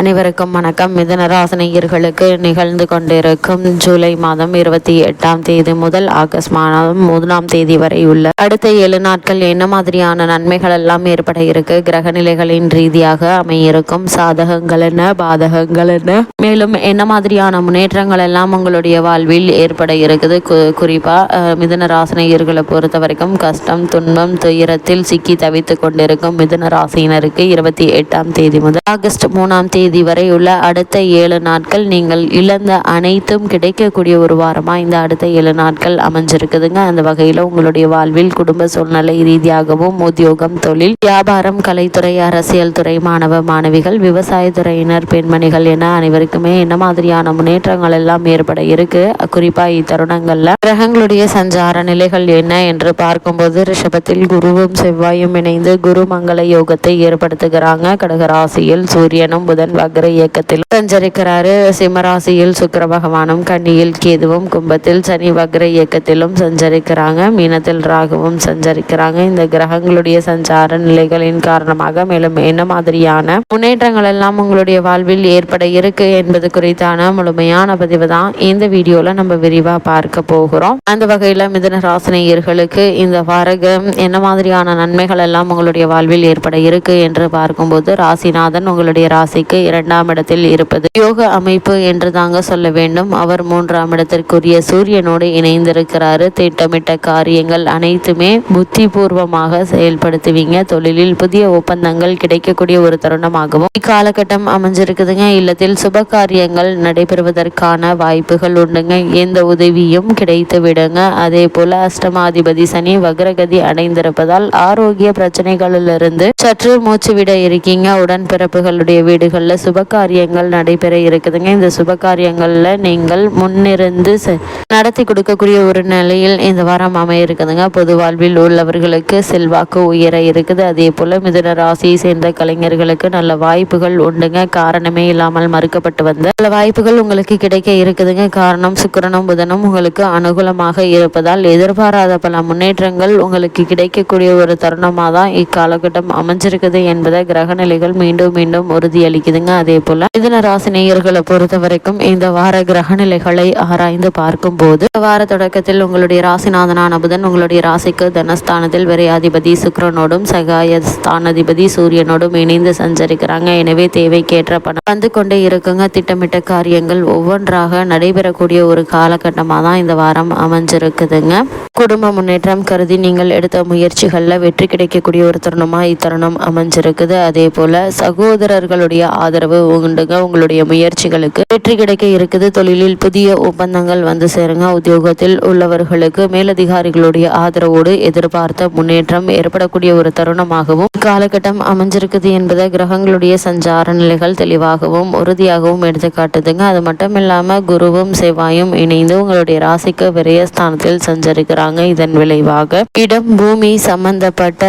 அனைவருக்கும் வணக்கம். மிதனராசனையர்களுக்கு நிகழ்ந்து கொண்டிருக்கும் ஜூலை மாதம் இருபத்தி எட்டாம் தேதி முதல் ஆகஸ்ட் மாதம் முதலாம் தேதி வரை உள்ள அடுத்த ஏழு நாட்கள் என்ன மாதிரியான நன்மைகள் எல்லாம் ஏற்பட இருக்கு? கிரக நிலைகளின் ரீதியாக அமையிருக்கும் சாதகங்கள் என்ன? பாதகங்கள் என்ன? மேலும் என்ன மாதிரியான முன்னேற்றங்கள் எல்லாம் உங்களுடைய வாழ்வில் ஏற்பட இருக்குது? கு- குறிப்பா அஹ், ராசினியர்களை பொறுத்த வரைக்கும் கஷ்டம் துன்பம் துயரத்தில் சிக்கி தவித்துக் கொண்டிருக்கும் மிதுனராசியினருக்கு இருபத்தி எட்டாம் தேதி முதல் ஆகஸ்ட் மூணாம் தேதி வரை உள்ள அடுத்த ஏழு நாட்கள் நீங்கள் இழந்த அனைத்தும் கிடைக்கக்கூடிய ஒரு வாரமா இந்த அடுத்த ஏழு நாட்கள் அமைஞ்சிருக்குதுங்க. அந்த வகையில் உங்களுடைய வாழ்வில் குடும்ப சூழ்நிலை ரீதியாகவும் உத்தியோகம் தொழில் வியாபாரம் கலைத்துறை அரசியல் துறை மாணவ மாணவிகள் விவசாயத்துறையினர் பெண்மணிகள் என அனைவருக்குமே என்ன மாதிரியான முன்னேற்றங்கள் எல்லாம் ஏற்பட இருக்கு. குறிப்பா இத்தருணங்கள்ல கிரகங்களுடைய சஞ்சார நிலைகள் என்ன என்று பார்க்கும்போது ரிஷபத்தில் குருவும் செவ்வாயும் இணைந்து குரு மங்கள யோகத்தை ஏற்படுத்துகிறாங்க. கடகராசியில் சூரியனும் புதன் வக்ர இயக்கத்தில் சஞ்சரிக்கிறாரு. சிம்மராசியில் சுக்கர பகவானும் கன்னியில் கேதுவும் கும்பத்தில் சனி வக்ர இயக்கத்திலும் சஞ்சரிக்கிறாங்க. மீனத்தில் ராகுவும் சஞ்சரிக்கிறாங்க. இந்த கிரகங்களுடைய சஞ்சார நிலைகளின் காரணமாக மேலும் என்ன மாதிரியான முன்னேற்றங்கள் எல்லாம் உங்களுடைய வாழ்வில் ஏற்பட இருக்கு என்பது குறித்தான முழுமையான பதிவு தான் இந்த வீடியோல நம்ம விரிவா பார்க்க போகிறோம். அந்த வகையில மிதன ராசினியர்களுக்கு இந்த வாரகம் என்ன மாதிரியான நன்மைகள் எல்லாம் உங்களுடைய வாழ்வில் ஏற்பட இருக்கு என்று பார்க்கும்போது ராசிநாதன் உங்களுடைய ராசிக்கு இரண்டாம் இடத்தில் இருப்பது. யோக அமைப்பு என்று தாங்க சொல்ல வேண்டும். அவர் மூன்றாம் இடத்திற்குரிய சூரியனோடு இணைந்திருக்கிறாரு. திட்டமிட்ட காரியங்கள் அனைத்துமே புத்திபூர்வமாக செயல்படுத்துவீங்க. தொழிலில் புதிய ஒப்பந்தங்கள் கிடைக்கக்கூடிய ஒரு தருணமாகவும் இக்காலகட்டம் அமைஞ்சிருக்குதுங்க. இல்லத்தில் சுப காரியங்கள் நடைபெறுவதற்கான வாய்ப்புகள் உண்டுங்க. எந்த உதவியும் கிடைத்து விடுங்க. அதே போல அஷ்டமாதிபதி சனி வக்ரகதி அடைந்திருப்பதால் ஆரோக்கிய பிரச்சனைகளிலிருந்து சற்று மூச்சு விட இருக்கீங்க. உடன்பிறப்புகளுடைய வீடுகளில் சுப காரியங்கள் நடைபெற இருக்குதுங்க. இந்த சுபகாரியங்களில் நீங்கள் முன்னிருந்து செ- நடத்தி கொடுக்கக்கூடிய ஒரு நிலையில் இந்த வாரம் அமைய இருக்குதுங்க. பொது வாழ்வில் உள்ளவர்களுக்கு செல்வாக்கு உயர இருக்குது. அதே போல் மிதுன ராசியை சேர்ந்த கலைஞர்களுக்கு நல்ல வாய்ப்புகள் உண்டுங்க. காரணமே இல்லாமல் மறுக்கப்பட்டு வந்த நல்ல வாய்ப்புகள் உங்களுக்கு கிடைக்க இருக்குதுங்க. காரணம் சுக்கிரனும் புதனும் உங்களுக்கு அனுகூலமாக இருப்பதால் எதிர்பாராத பல முன்னேற்றங்கள் உங்களுக்கு கிடைக்கக்கூடிய ஒரு தருணமாக தான் இக்காலகட்டம் அமைஞ்சிருக்குது என்பதை கிரகநிலைகள் மீண்டும் மீண்டும் உறுதியளிக்குது உறுதியளிக்குதுங்க அதே போல மிதன ராசி நேயர்களை பொறுத்த வரைக்கும் இந்த வார கிரக நிலைகளை ஆராய்ந்து பார்க்கும் போது வார தொடக்கத்தில் உங்களுடைய ராசிநாதனான புதன் உங்களுடைய ராசிக்கு தனஸ்தானத்தில் விரையாதிபதி சுக்கரனோடும் சகாய ஸ்தானாதிபதி சூரியனோடும் இணைந்து சஞ்சரிக்கிறாங்க. எனவே தேவைக்கேற்ற பணம் வந்து கொண்டே இருக்குங்க. திட்டமிட்ட காரியங்கள் ஒவ்வொன்றாக நடைபெறக்கூடிய ஒரு காலகட்டமாக தான் இந்த வாரம் அமைஞ்சிருக்குதுங்க. குடும்ப முன்னேற்றம் கருதி நீங்கள் எடுத்த முயற்சிகளில் வெற்றி கிடைக்கக்கூடிய ஒரு தருணமாக இத்தருணம் அமைஞ்சிருக்குது. அதே போல சகோதரர்களுடைய ஆதரவு உண்டுங்க. உங்களுடைய முயற்சிகளுக்கு வெற்றி கிடைக்க இருக்குது. தொழிலில் புதிய ஒப்பந்தங்கள் வந்து சேருங்க. உத்தியோகத்தில் உள்ளவர்களுக்கு மேலதிகாரிகளுடைய ஆதரவோடு எதிர்பார்த்த முன்னேற்றம் ஏற்படக்கூடிய ஒரு தருணமாகவும் காலகட்டம் அமைஞ்சிருக்குது என்பதை கிரகங்களுடைய சஞ்சார நிலைகள் தெளிவாகவும் உறுதியாகவும் எடுத்து காட்டுதுங்க அது மட்டும் இல்லாமல் குருவும் செவ்வாயும் இணைந்து உங்களுடைய ராசிக்கு விரயஸ்தானத்தில் சஞ்சரிக்கிறாங்க. இதன் விளைவாக இடம் பூமி சம்பந்தப்பட்ட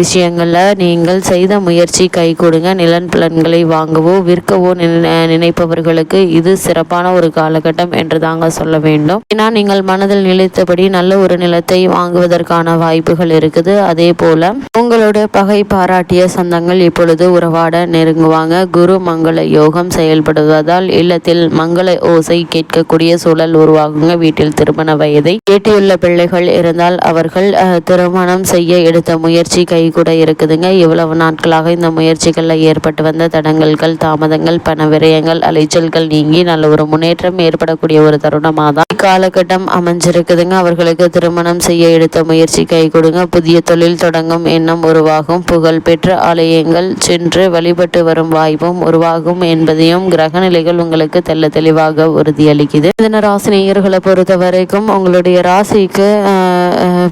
விஷயங்களில் நீங்கள் செய்த முயற்சி கை கொடுங்க. நிலன் பலன்களை வாங்கவோ விற்கவோ நினை- நினைப்பவர்களுக்கு இது சிறப்பான ஒரு காலகட்டம் என்று தாங்க சொல்ல வேண்டும். ஏன்னா நீங்கள் மனதில் நிலைத்தபடி நல்ல ஒரு நிலத்தை வாங்குவதற்கான வாய்ப்புகள் இருக்குது. அதே போல உங்களோட பகை பாராட்டிய சொந்தங்கள் இப்பொழுது உறவாட நெருங்குவாங்க. குரு மங்கள யோகம் செயல்படுவதால் இல்லத்தில் மங்கள ஓசை கேட்கக்கூடிய சூழல் உருவாகுங்க. வீட்டில் திருமண வயதை எட்டியுள்ள பிள்ளைகள் இருந்தால் அவர்கள் அஹ், திருமணம் செய்ய எடுத்த முயற்சி கை கூட இருக்குதுங்க. இவ்வளவு நாட்களாக இந்த முயற்சிகளில் ஏற்பட்டு வந்த தடங்கல்கள் தாமதங்கள் பண விரயங்கள் அலைச்சல்கள் நீங்கி நல்ல ஒரு முன்னேற்றம் ஏற்படக்கூடிய ஒரு தருணமாக தான் இக்காலகட்டம் அமைஞ்சிருக்குதுங்க. அவர்களுக்கு திருமணம் செய்ய எடுத்த முயற்சி கை கொடுங்க. புதிய தொழில் தொடங்கும் எண்ணம் உருவாகும். புகழ்பெற்ற ஆலயங்கள் சென்று வழிபட்டு வரும் வாய்ப்பும் உருவாகும் என்பதையும் கிரகநிலைகள் உங்களுக்கு தெல்ல தெளிவாக உறுதியளிக்குது. இதன ராசினியர்களை பொறுத்த வரைக்கும் உங்களுடைய ராசிக்கு ஆஹ்,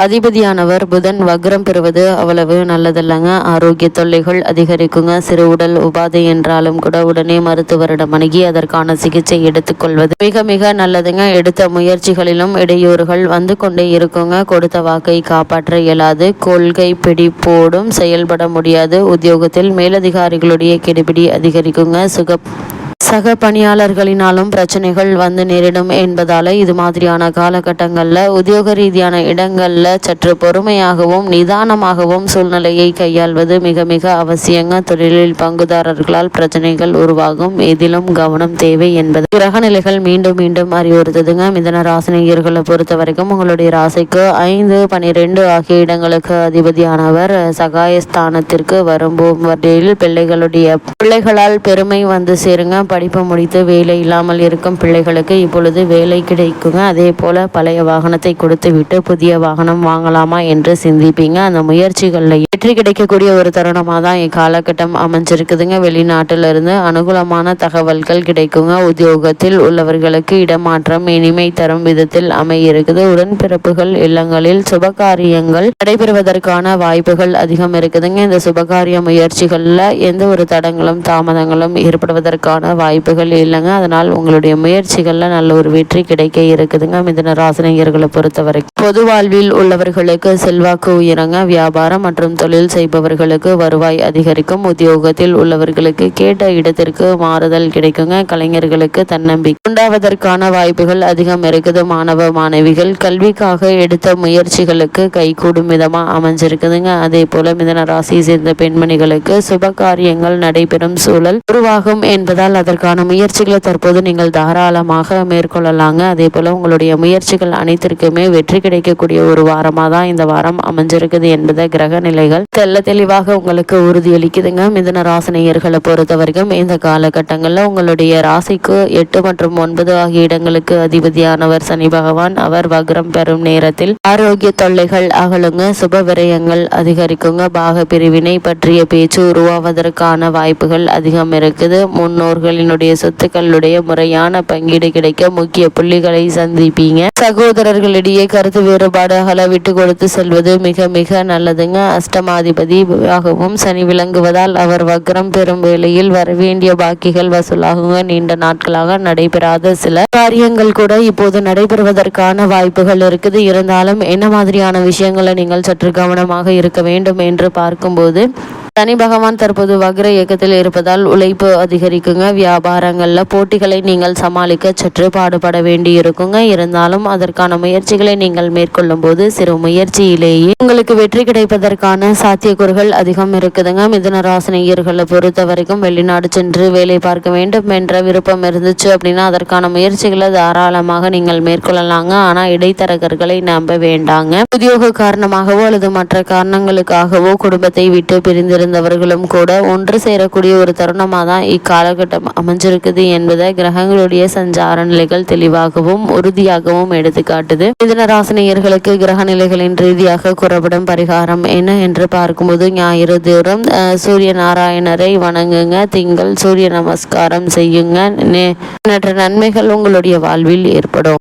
அதிபதியானவர் புதன் வக்ரம் பெறுவது அவ்வளவு நல்லதல்லங்க. ஆரோக்கிய தொல்லைகள் அதிகரிக்குங்க. சிறு உடல் உபாதை என்றாலும் கூட உடனே மருத்துவரிடம் அணுகி அதற்கான சிகிச்சை எடுத்துக்கொள்வது மிக மிக நல்லதுங்க. எடுத்த முயற்சிகளிலும் இடையூறுகள் வந்து கொண்டே இருக்குங்க. கொடுத்த வாக்கை காப்பாற்ற இயலாது. கொள்கை பிடிப்போடும் செயல்பட முடியாது. உத்தியோகத்தில் மேலதிகாரிகளுடைய கெடுபிடி அதிகரிக்குங்க. சுக சக பணியாளர்களினாலும் பிரச்சனைகள் வந்து நேரிடும் என்பதால இது மாதிரியான காலகட்டங்களில் உத்தியோக ரீதியான இடங்களில் சற்று பொறுமையாகவும் நிதானமாகவும் சூழ்நிலையை கையாள்வது மிக மிக அவசியங்க. தொழிலில் பங்குதாரர்களால் பிரச்சனைகள் உருவாகும். இதிலும் கவனம் தேவை என்பது. கிரக நிலைகள் மீண்டும் மீண்டும் அறிவுறுத்துதுங்க. மிதன ராசினியர்களை பொறுத்த வரைக்கும் உங்களுடைய ராசிக்கு ஐந்து பனிரெண்டு ஆகிய இடங்களுக்கு அதிபதியானவர் சகாயஸ்தானத்திற்கு வரும். வரையில் பிள்ளைகளுடைய பிள்ளைகளால் பெருமை வந்து சேருங்க. படிப்பு முடித்து வேலை இல்லாமல் இருக்கும் பிள்ளைகளுக்கு இப்பொழுது வேலை கிடைக்குங்க. அதே போல பழைய வாகனத்தை கொடுத்து விட்டு புதிய வாகனம் வாங்கலாமா என்று சிந்திப்பீங்க. அந்த முயற்சிகளில் வெற்றி கிடைக்கக்கூடிய ஒரு தருணமாக தான் இக்காலகட்டம் அமைஞ்சிருக்குதுங்க. வெளிநாட்டிலிருந்து அனுகூலமான தகவல்கள் கிடைக்குங்க. உத்தியோகத்தில் உள்ளவர்களுக்கு இடமாற்றம் இனிமை தரும் விதத்தில் அமையிருக்குது. உடன்பிறப்புகள் இல்லங்களில் சுபகாரியங்கள் நடைபெறுவதற்கான வாய்ப்புகள் அதிகம் இருக்குதுங்க. இந்த சுபகாரிய முயற்சிகளில் எந்த ஒரு தடங்களும் தாமதங்களும் ஏற்படுவதற்கான வாய்ப்பு வாய்ப்புகள் இல்லைங்க. அதனால் உங்களுடைய முயற்சிகளில் நல்ல ஒரு வெற்றி கிடைக்க இருக்குதுங்க. மிதன ராசினியர்களை பொறுத்தவரைக்கும் பொது வாழ்வில் உள்ளவர்களுக்கு செல்வாக்கு உயரங்க. வியாபாரம் மற்றும் தொழில் செய்பவர்களுக்கு வருவாய் அதிகரிக்கும். உத்தியோகத்தில் உள்ளவர்களுக்கு கேட்ட இடத்திற்கு மாறுதல் கிடைக்குங்க. கலைஞர்களுக்கு தன்னம்பிக்கை உண்டாவதற்கான வாய்ப்புகள் அதிகம் இருக்குது. மாணவ மாணவிகள் கல்விக்காக எடுத்த முயற்சிகளுக்கு கைகூடும் விதமாக அமைஞ்சிருக்குதுங்க. அதே போல மிதன ராசியை சேர்ந்த பெண்மணிகளுக்கு சுப காரியங்கள் நடைபெறும் சூழல் உருவாகும் என்பதால் அதற்கு அதற்கான முயற்சிகளை தற்போது நீங்கள் தாராளமாக மேற்கொள்ளலாங்க. அதே போல் உங்களுடைய முயற்சிகள் அனைத்திற்குமே வெற்றி கிடைக்கக்கூடிய ஒரு வாரமாக தான் இந்த வாரம் அமைஞ்சிருக்குது என்பதை கிரக நிலைகள் தெல்ல தெளிவாக உங்களுக்கு உறுதியளிக்குதுங்க. மிதன ராசினியர்களை பொறுத்த வரைக்கும் இந்த காலகட்டங்களில் உங்களுடைய ராசிக்கு எட்டு மற்றும் ஒன்பது ஆகிய இடங்களுக்கு அதிபதியானவர் சனி பகவான். அவர் வக்ரம் பெறும் நேரத்தில் ஆரோக்கிய தொல்லைகள் அகலுங்க. சுப விரயங்கள் அதிகரிக்குங்க. பாக பிரிவினை பற்றிய பேச்சு உருவாவதற்கான வாய்ப்புகள் அதிகம் இருக்குது. முன்னோர்களின் அவர்களினுடைய சொத்துக்களுடைய முறையான பங்கீடு கிடைக்க முக்கிய புள்ளிகளை சந்திப்பீங்க. சகோதரர்களிடையே கருத்து வேறுபாடு அகல விட்டு கொடுத்து செல்வது மிக மிக நல்லதுங்க. அஷ்டமாதிபதியாகவும் சனி விளங்குவதால் அவர் வக்ரம் பெறும் வேளையில் வரவேண்டிய பாக்கிகள் வசூலாகுங்க. நீண்ட நாட்களாக நடைபெறாத சில காரியங்கள் கூட இப்போது நடைபெறுவதற்கான வாய்ப்புகள் இருக்குது. இருந்தாலும் என்ன மாதிரியான விஷயங்களை நீங்கள் சற்று கவனமாக இருக்க வேண்டும் என்று பார்க்கும்போது சனி பகவான் தற்போது வக்ர இயக்கத்தில் இருப்பதால் உழைப்பு அதிகரிக்குங்க. வியாபாரங்களில் போட்டிகளை நீங்கள் சமாளிக்க சற்று பாடுபட வேண்டி இருக்குங்க இருந்தாலும் அதற்கான முயற்சிகளை நீங்கள் மேற்கொள்ளும் போது சிறு முயற்சியிலேயே உங்களுக்கு வெற்றி கிடைப்பதற்கான சாத்தியக்கூறுகள் அதிகம் இருக்குதுங்க. மிதுன ராசினியர்களை பொறுத்த வரைக்கும் வெளிநாடு சென்று வேலை பார்க்க வேண்டும் என்ற விருப்பம் இருந்துச்சு அப்படின்னா அதற்கான முயற்சிகளை தாராளமாக நீங்கள் மேற்கொள்ளலாங்க. ஆனால் இடைத்தரகர்களை நம்ப வேண்டாங்க. உத்தியோக காரணமாகவோ அல்லது மற்ற காரணங்களுக்காகவோ குடும்பத்தை விட்டு பிரிந்து இருந்தவர்களும் கூட ஒன்று சேரக்கூடிய ஒரு தருணமாக தான் இக்காலகட்டம் அமைஞ்சிருக்குது என்பதை கிரகங்களுடைய சஞ்சார நிலைகள் தெளிவாகவும் உறுதியாகவும் எடுத்துக்காட்டுது மிதுன ராசினியர்களுக்கு கிரக நிலைகளின் ரீதியாக கூறப்படும் பரிகாரம் என்ன என்று பார்க்கும்போது ஞாயிறு தூரம் சூரிய நாராயணரை வணங்குங்க திங்கள் சூரிய நமஸ்காரம் செய்யுங்க. நன்மைகள் உங்களுடைய வாழ்வில் ஏற்படும்.